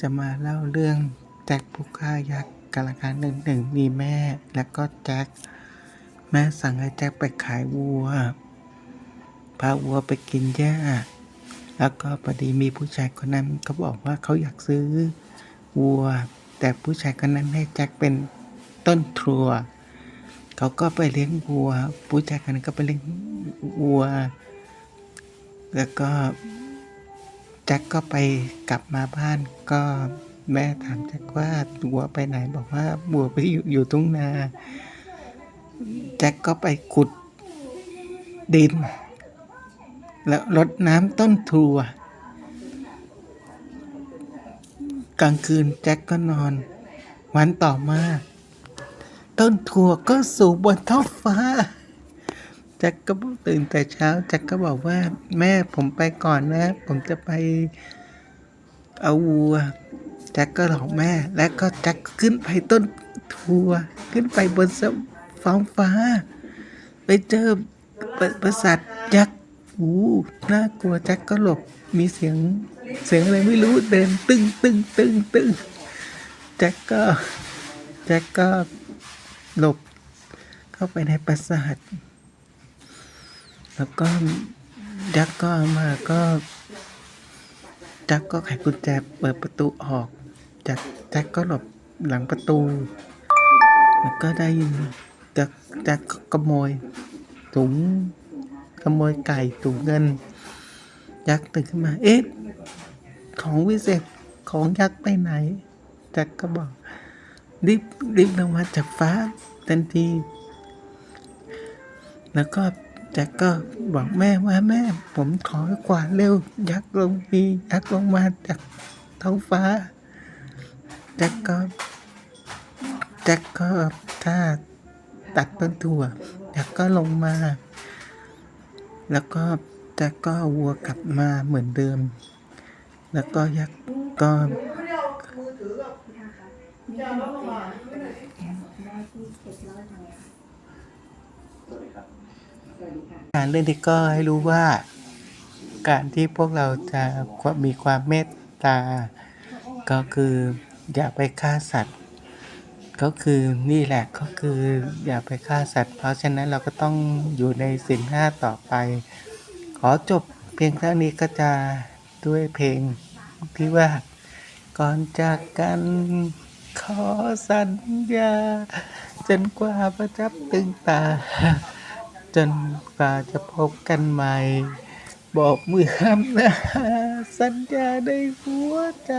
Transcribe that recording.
จะมาเล่าเรื่องแจ็คผู้ฆ่ายักษ์กาลการหนึ่งหนึ่งมีแม่ แล้วก็แจ็คแม่สั่งให้แจ็คไปขายวัวพาวัวไปกินหญ้า แล้วก็พอดีมีผู้ชายคนนั้นเขาบอกว่าเขาอยากซื้อวัว แต่ผู้ชายคนนั้นให้แจ็คเป็นต้นทรัวเขาก็ไปเลี้ยงวัว ผู้ชายคนนั้นก็ไปเลี้ยงวัว แล้วก็ แจ็คก็ไปกลับมาบ้านก็แม่ถามแจ็คว่าวัวไปไหนบอกว่าวัวไปอยู่อยู่ตรงนาแจ็คก็ไปขุดดิน แล้วรดน้ำต้นทรัวกลางคืนแจ็คก็นอน วันต่อมา ต้นถั่วก็สูงบนท้องฟ้า แจ็คก็ตื่นแต่เช้าแจ็คก็บอกว่า แม่ผมไปก่อนนะ ผมจะไปเอาวัวแจ็คก็หลอกแม่ แล้วก็แจ็คกขึ้นไปต้นทัวขึ้นไปบนฟ้องฟ้า ไปเจอปประสาทยักษ์หูน่ากลัวแจ็คก็หลบมีเสียงเสียงอะไรไม่รู้เดินตึ้งตึ้งตึ้งตึ้งแจ็คก็แจ็คก็หลบเข้าไปในปราสาท แล้วก็ยักก็มาก็จักก็ไขกุญแจเปิดประตูออกจ็คแจ็คก็หลบหลังประตู แล้วก็ได้ยินแจ็คแจ็คก็ขโมยถุงขโมยไก่ถุงเงิน ยักษ์ตื่นขึ้นมา เอ๊ะ ของวิเศษของยักษ์ไปไหนแจ็คก็บอก รีบรีบลงมาจากฟ้าทันที แล้วก็ แจ็คก็บอกแม่ว่าแม่ ผมขอกวาดเร็ว ยักษ์ลงมียักษ์ลงมาจากท้องฟ้าแจ็คก็แจ็คก็ถ้าตัดต้นถั่วยักษ์ก็ลงมา แล้วก็แจ็คก็วัวกลับมาเหมือนเดิม แล้วก็ยักษ์ก็ การเรื่องนี้ก็ให้รู้ว่า การที่พวกเราจะมีความเมตตา ก็คืออย่าไปฆ่าสัตว์ ก็คือนี่แหละก็คืออย่าไปฆ่าสัตว์ เพราะฉะนั้นเราก็ต้องอยู่ในสินห้าต่อไป ขอจบเพียงเท่านี้ก็จะด้วยเพลงที่ว่าก่อนจากกันขอสัญญา จนกว่าประจับตึงตา จนกว่าจะพบกันใหม่ บอกมือคำนะสัญญาในหัวใจ